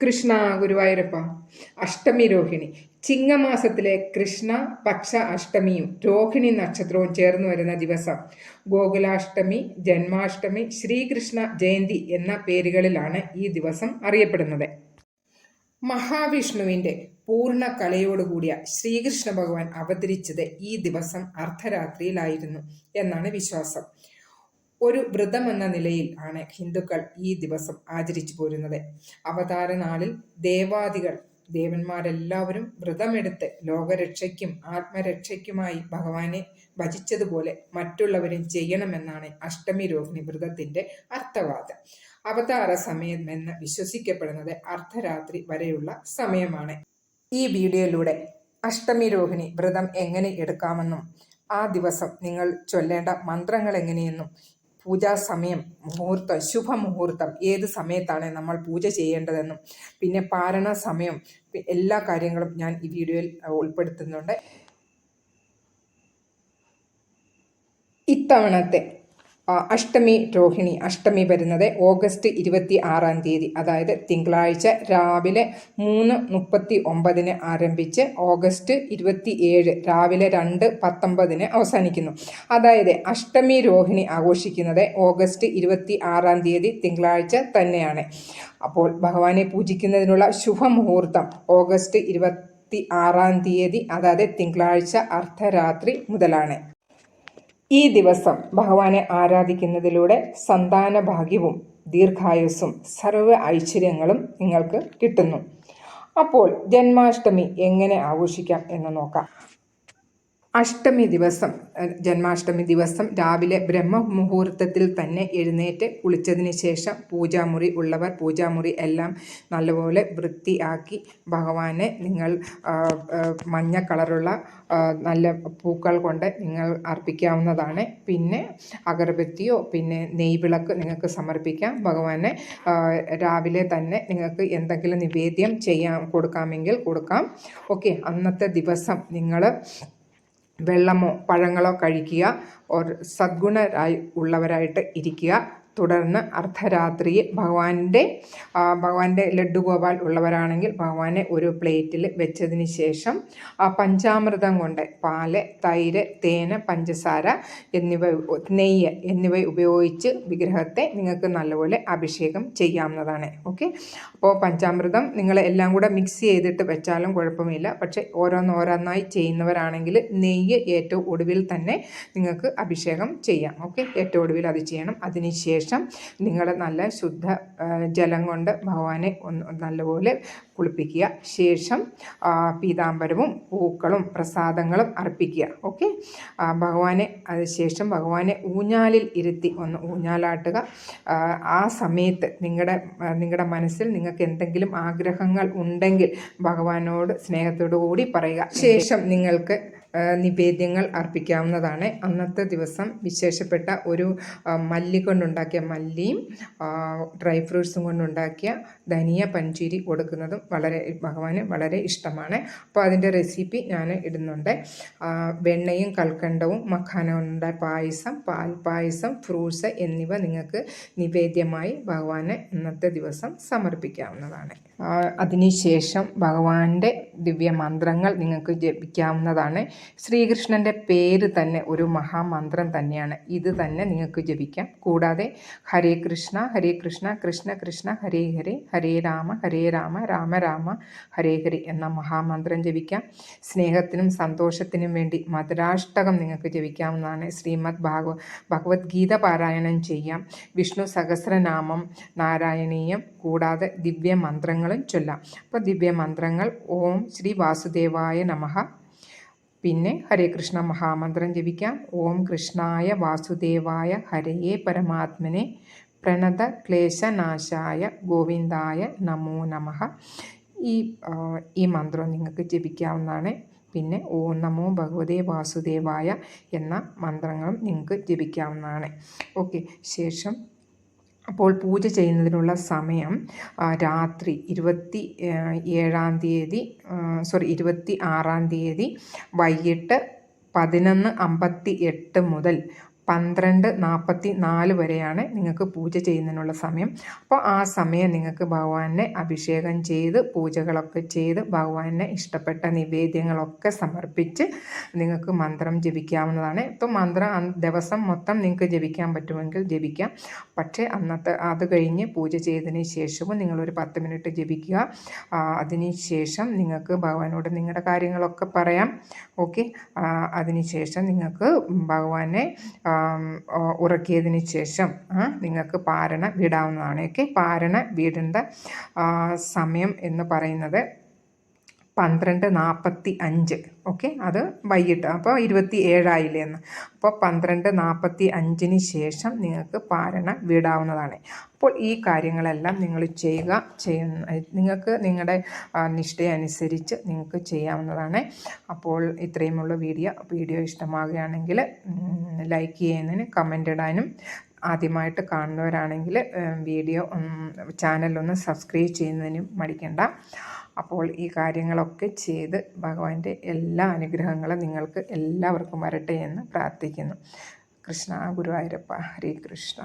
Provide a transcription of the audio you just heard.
കൃഷ്ണ ഗുരുവായൂരപ്പ അഷ്ടമി രോഹിണി. ചിങ്ങമാസത്തിലെ കൃഷ്ണ പക്ഷ അഷ്ടമിയും രോഹിണി നക്ഷത്രവും ചേർന്ന് വരുന്ന ദിവസം ഗോകുലാഷ്ടമി ജന്മാഷ്ടമി ശ്രീകൃഷ്ണ ജയന്തി എന്ന പേരുകളിലാണ് ഈ ദിവസം അറിയപ്പെടുന്നത്. മഹാവിഷ്ണുവിന്റെ പൂർണ കലയോടുകൂടിയ ശ്രീകൃഷ്ണ ഭഗവാൻ അവതരിച്ചത് ഈ ദിവസം അർദ്ധരാത്രിയിലായിരുന്നു എന്നാണ് വിശ്വാസം. ഒരു വ്രതം എന്ന നിലയിൽ ആണ് ഹിന്ദുക്കൾ ഈ ദിവസം ആചരിച്ചു പോരുന്നത്. അവതാര നാളിൽ ദേവാദികൾ ദേവന്മാരെല്ലാവരും വ്രതമെടുത്ത് ലോകരക്ഷയ്ക്കും ആത്മരക്ഷയ്ക്കുമായി ഭഗവാനെ ഭജിച്ചതുപോലെ മറ്റുള്ളവരും ചെയ്യണമെന്നാണ് അഷ്ടമി രോഹിണി വ്രതത്തിന്റെ അർത്ഥവാദം. അവതാര സമയം എന്ന് വിശ്വസിക്കപ്പെടുന്നത് അർദ്ധരാത്രി വരെയുള്ള സമയമാണ്. ഈ വീഡിയോയിലൂടെ അഷ്ടമി രോഹിണി വ്രതം എങ്ങനെ എടുക്കാമെന്നും ആ ദിവസം നിങ്ങൾ ചൊല്ലേണ്ട മന്ത്രങ്ങൾ എങ്ങനെയെന്നും പൂജാ സമയം മുഹൂർത്തം ശുഭമുഹൂർത്തം ഏത് സമയത്താണ് നമ്മൾ പൂജ ചെയ്യേണ്ടതെന്നും പിന്നെ പാരണ സമയം എല്ലാ കാര്യങ്ങളും ഞാൻ ഈ വീഡിയോയിൽ ഉൾപ്പെടുത്തുന്നുണ്ട്. ഇത്തവണത്തെ അഷ്ടമി രോഹിണി അഷ്ടമി വരുന്നത് ഓഗസ്റ്റ് ഇരുപത്തി ആറാം തീയതി. അതായത് തിങ്കളാഴ്ച രാവിലെ മൂന്ന് മുപ്പത്തി ഒമ്പതിന് ആരംഭിച്ച് ഓഗസ്റ്റ് ഇരുപത്തി ഏഴ് രാവിലെ രണ്ട് പത്തൊമ്പതിന് അവസാനിക്കുന്നു. അതായത് അഷ്ടമി രോഹിണി ആഘോഷിക്കുന്നത് ഓഗസ്റ്റ് ഇരുപത്തി ആറാം തീയതി തിങ്കളാഴ്ച തന്നെയാണ്. അപ്പോൾ ഭഗവാനെ പൂജിക്കുന്നതിനുള്ള ശുഭമുഹൂർത്തം ഓഗസ്റ്റ് ഇരുപത്തി ആറാം തീയതി അതായത് തിങ്കളാഴ്ച അർദ്ധരാത്രി മുതലാണ്. ഈ ദിവസം ഭഗവാനെ ആരാധിക്കുന്നതിലൂടെ സന്താന ഭാഗ്യവും ദീർഘായുസ്സും സർവ ഐശ്വര്യങ്ങളും നിങ്ങൾക്ക് കിട്ടുന്നു. അപ്പോൾ ജന്മാഷ്ടമി എങ്ങനെ ആഘോഷിക്കാം എന്ന് നോക്കാം. അഷ്ടമി ദിവസം ജന്മാഷ്ടമി ദിവസം രാവിലെ ബ്രഹ്മമുഹൂർത്തത്തിൽ തന്നെ എഴുന്നേറ്റ് കുളിച്ചതിന് ശേഷം പൂജാമുറി ഉള്ളവർ പൂജാമുറി എല്ലാം നല്ലപോലെ വൃത്തിയാക്കി ഭഗവാനെ നിങ്ങൾ മഞ്ഞ കളറുള്ള നല്ല പൂക്കൾ കൊണ്ട് നിങ്ങൾ അർപ്പിക്കാവുന്നതാണ്. പിന്നെ അഗർബത്തിയോ പിന്നെ നെയ്വിളക്ക് നിങ്ങൾക്ക് സമർപ്പിക്കാം. ഭഗവാനെ രാവിലെ തന്നെ നിങ്ങൾക്ക് എന്തെങ്കിലും നിവേദ്യം ചെയ്യാൻ കൊടുക്കാമെങ്കിൽ കൊടുക്കാം. ഓക്കെ അന്നത്തെ ദിവസം നിങ്ങൾ വെള്ളമോ പഴങ്ങളോ കഴിക്കുക. ഓർ സദ്ഗുണരായി ഉള്ളവരായിട്ട് ഇരിക്കുക. തുടർന്ന് അർദ്ധരാത്രിയിൽ ഭഗവാന്റെ ഭഗവാന്റെ ലഡ്ഡു ഗോപാൽ ഉള്ളവരാണെങ്കിൽ ഭഗവാനെ ഒരു പ്ലേറ്റിൽ വെച്ചതിന് ശേഷം ആ പഞ്ചാമൃതം കൊണ്ട് പാൽ തൈര് തേന് പഞ്ചസാര എന്നിവ നെയ്യ് എന്നിവ ഉപയോഗിച്ച് വിഗ്രഹത്തെ നിങ്ങൾക്ക് നല്ലപോലെ അഭിഷേകം ചെയ്യാവുന്നതാണ്. ഓക്കെ? അപ്പോൾ പഞ്ചാമൃതം നിങ്ങൾ എല്ലാം കൂടെ മിക്സ് ചെയ്തിട്ട് വെച്ചാലും കുഴപ്പമില്ല. പക്ഷേ ഓരോന്നോരോന്നായി ചെയ്യുന്നവരാണെങ്കിൽ നെയ്യ് ഏറ്റവും ഒടുവിൽ തന്നെ നിങ്ങൾക്ക് അഭിഷേകം ചെയ്യാം. ഓക്കെ? ഏറ്റവും ഒടുവിൽ അത് ചെയ്യണം. അതിനുശേഷം ശേഷം നിങ്ങൾ നല്ല ശുദ്ധ ജലം കൊണ്ട് ഭഗവാനെ ഒന്ന് നല്ലപോലെ കുളിപ്പിക്കുക. ശേഷം പീതാംബരവും പൂക്കളും പ്രസാദങ്ങളും അർപ്പിക്കുക. ഓക്കെ? ഭഗവാനെ അതിനുശേഷം ഭഗവാനെ ഊഞ്ഞാലിൽ ഇരുത്തി ഒന്ന് ഊഞ്ഞാലാട്ടുക. ആ സമയത്ത് നിങ്ങളുടെ നിങ്ങളുടെ മനസ്സിൽ നിങ്ങൾക്ക് എന്തെങ്കിലും ആഗ്രഹങ്ങൾ ഉണ്ടെങ്കിൽ ഭഗവാനോട് സ്നേഹത്തോടു കൂടി പറയുക. ശേഷം നിങ്ങൾക്ക് നിവേദ്യങ്ങൾ അർപ്പിക്കാവുന്നതാണ്. അന്നത്തെ ദിവസം വിശേഷപ്പെട്ട ഒരു മല്ലി കൊണ്ടുണ്ടാക്കിയ മല്ലിയും ഡ്രൈ ഫ്രൂട്ട്സും കൊണ്ടുണ്ടാക്കിയ ധനിയ പഞ്ചീരി കൊടുക്കുന്നതും വളരെ ഭഗവാന് വളരെ ഇഷ്ടമാണ്. അപ്പോൾ അതിന്റെ റെസിപ്പി ഞാൻ ഇടുന്നുണ്ട്. വെണ്ണയും കൽക്കണ്ടവും മഖാന കൊണ്ട പായസം പാൽ പായസം ഫ്രൂട്ട്സ് എന്നിവ നിങ്ങൾക്ക് നിവേദ്യമായി ഭഗവാന് ഇന്നത്തെ ദിവസം സമർപ്പിക്കാവുന്നതാണ്. അതിനുശേഷം ഭഗവാന്റെ ദിവ്യമന്ത്രങ്ങൾ നിങ്ങൾക്ക് ജപിക്കാവുന്നതാണ്. ശ്രീകൃഷ്ണന്റെ പേര് തന്നെ ഒരു മഹാമന്ത്രം തന്നെയാണ്. ഇത് തന്നെ നിങ്ങൾക്ക് ജപിക്കാം. കൂടാതെ ഹരേ കൃഷ്ണ ഹരേ കൃഷ്ണ കൃഷ്ണ കൃഷ്ണ ഹരേ ഹരേ ഹരേ രാമ ഹരേ രാമ രാമ രാമ ഹരേ ഹരി എന്ന മഹാമന്ത്രം ജപിക്കാം. സ്നേഹത്തിനും സന്തോഷത്തിനും വേണ്ടി മധുരാഷ്ടകം നിങ്ങൾക്ക് ജപിക്കാവുന്നതാണ്. ശ്രീമദ് ഭാഗവ ഭഗവത്ഗീത പാരായണം ചെയ്യാം. വിഷ്ണു സഹസ്രനാമം നാരായണീയം കൂടാതെ ദിവ്യ മന്ത്രങ്ങളും ചൊല്ലാം. അപ്പോൾ ദിവ്യ മന്ത്രങ്ങൾ ഓം ശ്രീ വാസുദേവായ നമഃ പിന്നെ ഹരേ കൃഷ്ണ മഹാമന്ത്രം ജപിക്കാം. ഓം കൃഷ്ണായ വാസുദേവായ ഹരയേ പരമാത്മനെ പ്രണത ക്ലേശനാശായ ഗോവിന്ദായ നമോ നമ. ഈ ഈ മന്ത്രം നിങ്ങൾക്ക് ജപിക്കാവുന്നതാണ്. പിന്നെ ഓം നമോ ഭഗവതേ വാസുദേവായ എന്ന മന്ത്രങ്ങളും നിങ്ങൾക്ക് ജപിക്കാവുന്നതാണ്. ഓക്കെ ശേഷം അപ്പോൾ പൂജ ചെയ്യുന്നതിനുള്ള സമയം രാത്രി ഇരുപത്തി ഏഴാം തീയതി സോറി ഇരുപത്തി ആറാം തീയതി വൈകിട്ട് പതിനൊന്ന് അമ്പത്തി എട്ട് മുതൽ പന്ത്രണ്ട് നാൽപ്പത്തി നാല് വരെയാണ് നിങ്ങൾക്ക് പൂജ ചെയ്യുന്നതിനുള്ള സമയം. അപ്പോൾ ആ സമയം നിങ്ങൾക്ക് ഭഗവാനെ അഭിഷേകം ചെയ്ത് പൂജകളൊക്കെ ചെയ്ത് ഭഗവാനെ ഇഷ്ടപ്പെട്ട നിവേദ്യങ്ങളൊക്കെ സമർപ്പിച്ച് നിങ്ങൾക്ക് മന്ത്രം ജപിക്കാവുന്നതാണ്. ഇപ്പോൾ മന്ത്രം ദിവസം മൊത്തം നിങ്ങൾക്ക് ജപിക്കാൻ പറ്റുമെങ്കിൽ ജപിക്കാം. പക്ഷേ അന്നത്തെ അത് കഴിഞ്ഞ് പൂജ ചെയ്തതിന് ശേഷവും നിങ്ങളൊരു പത്ത് മിനിറ്റ് ജപിക്കുക. അതിന് ശേഷം നിങ്ങൾക്ക് ഭഗവാനോട് നിങ്ങളുടെ കാര്യങ്ങളൊക്കെ പറയാം. ഓക്കെ? അതിനുശേഷം നിങ്ങൾക്ക് ഭഗവാനെ ഉറക്കിയതിന് ശേഷം നിങ്ങൾക്ക് പാരണ വിടാവുന്നതാണ്. ഓക്കെ? പാരണ വീടേണ്ട സമയം എന്ന് പറയുന്നത് പന്ത്രണ്ട് നാൽപ്പത്തി അഞ്ച് ഓക്കെ? അത് വൈകിട്ട് അപ്പോൾ ഇരുപത്തി ഏഴായില്ലേ എന്ന്. അപ്പോൾ പന്ത്രണ്ട് നാൽപ്പത്തി അഞ്ചിന് ശേഷം നിങ്ങൾക്ക് പാരണ വിടാവുന്നതാണ്. അപ്പോൾ ഈ കാര്യങ്ങളെല്ലാം നിങ്ങൾ ചെയ്യുക ചെയ്യുന്ന നിങ്ങൾക്ക് നിങ്ങളുടെ നിഷ്ഠയനുസരിച്ച് നിങ്ങൾക്ക് ചെയ്യാവുന്നതാണ്. അപ്പോൾ ഇത്രയുമുള്ള വീഡിയോ. വീഡിയോ ഇഷ്ടമാകുകയാണെങ്കിൽ ലൈക്ക് ചെയ്യുന്നതിന് കമന്റ് ഇടാനും ആദ്യമായിട്ട് കാണുന്നവരാണെങ്കിൽ വീഡിയോ ചാനലൊന്ന് സബ്സ്ക്രൈബ് ചെയ്യുന്നതിനും മടിക്കണ്ട. അപ്പോൾ ഈ കാര്യങ്ങളൊക്കെ ചെയ്ത് ഭഗവാന്റെ എല്ലാ അനുഗ്രഹങ്ങളും നിങ്ങൾക്ക് എല്ലാവർക്കും വരട്ടെ എന്ന് പ്രാർത്ഥിക്കുന്നു. കൃഷ്ണ ഗുരുവായൂരപ്പ. ഹരേ കൃഷ്ണ.